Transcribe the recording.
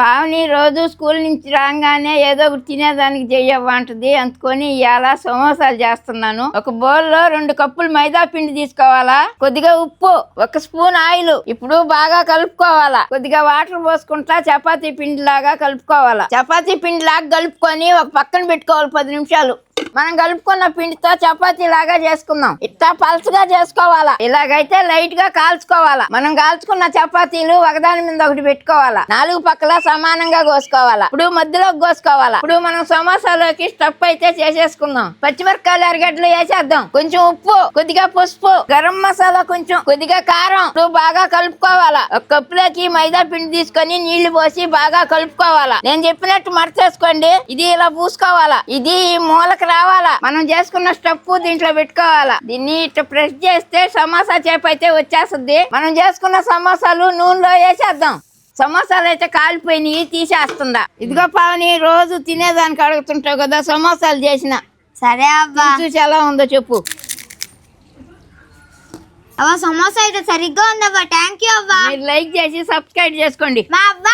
పావని రోజు స్కూల్ నుంచి రాగానే ఏదో ఒకటి తినేదానికి చెయ్యవ్వ అందుకొని ఇవాళ సమోసాలు చేస్తున్నాను. ఒక బౌల్లో రెండు కప్పులు మైదా పిండి తీసుకోవాలా? కొద్దిగా ఉప్పు ఒక స్పూన్ ఆయిల్. ఇప్పుడు బాగా కలుపుకోవాలా? కొద్దిగా వాటర్ పోసుకుంటా చపాతీ పిండి లాగా కలుపుకోవాలా? చపాతీ పిండి లాగా కలుపుకొని ఒక పక్కన పెట్టుకోవాలి పది నిమిషాలు. మనం కలుపుకున్న పిండితో చపాతీ లాగా చేసుకుందాం. ఇట్లా పల్చగా చేసుకోవాలా? ఇలాగైతే లైట్గా కాల్చుకోవాలా? మనం కాల్చుకున్న చపాతీలు ఒకదాని మీద ఒకటి పెట్టుకోవాలా? నాలుగు పక్కల సమానంగా కోసుకోవాలా? ఇప్పుడు మధ్యలో కోసుకోవాలా? ఇప్పుడు మనం సమోసాలోకి స్టఫ్ అయితే చేసేసుకుందాం. పచ్చిమిరపకాయలు అరగడ్డలు వేసేద్దాం. కొంచెం ఉప్పు కొద్దిగా పసుపు గరం మసాలా కొంచెం కొద్దిగా కారం. ఇప్పుడు బాగా కలుపుకోవాలా? ఒక కప్పులోకి మైదా పిండి తీసుకొని నీళ్ళు పోసి బాగా కలుపుకోవాలా? నేను చెప్పినట్టు మర్చేసుకోండి ఇది ఇలా పూసుకోవాలా? ఇది ఈ మూలకి మనం చేసుకున్న స్టఫ్ దీంట్లో పెట్టుకోవాలా? దీన్ని ఇట్లా ప్రెస్ చేస్తే సమోసా చేప అయితే వచ్చేస్తుంది. మనం చేసుకున్న సమోసాలు నూనెలో వేసేద్దాం. సమోసాలు అయితే కాలిపోయినాయి తీసేస్తుందా? ఇదిగో పావని రోజు తినేదానికి అడుగుతుంటావు కదా సమోసాలు చేసిన. సరే అవ్వా చూసి ఎలా ఉందో చెప్పు. అవ్వ సమోసా అయితే సరిగ్గా ఉందవ్వా థ్యాంక్ యూ అవ్వా మీరు లైక్ చేసి సబ్స్క్రైబ్ చేసుకోండి. మా అవ్వ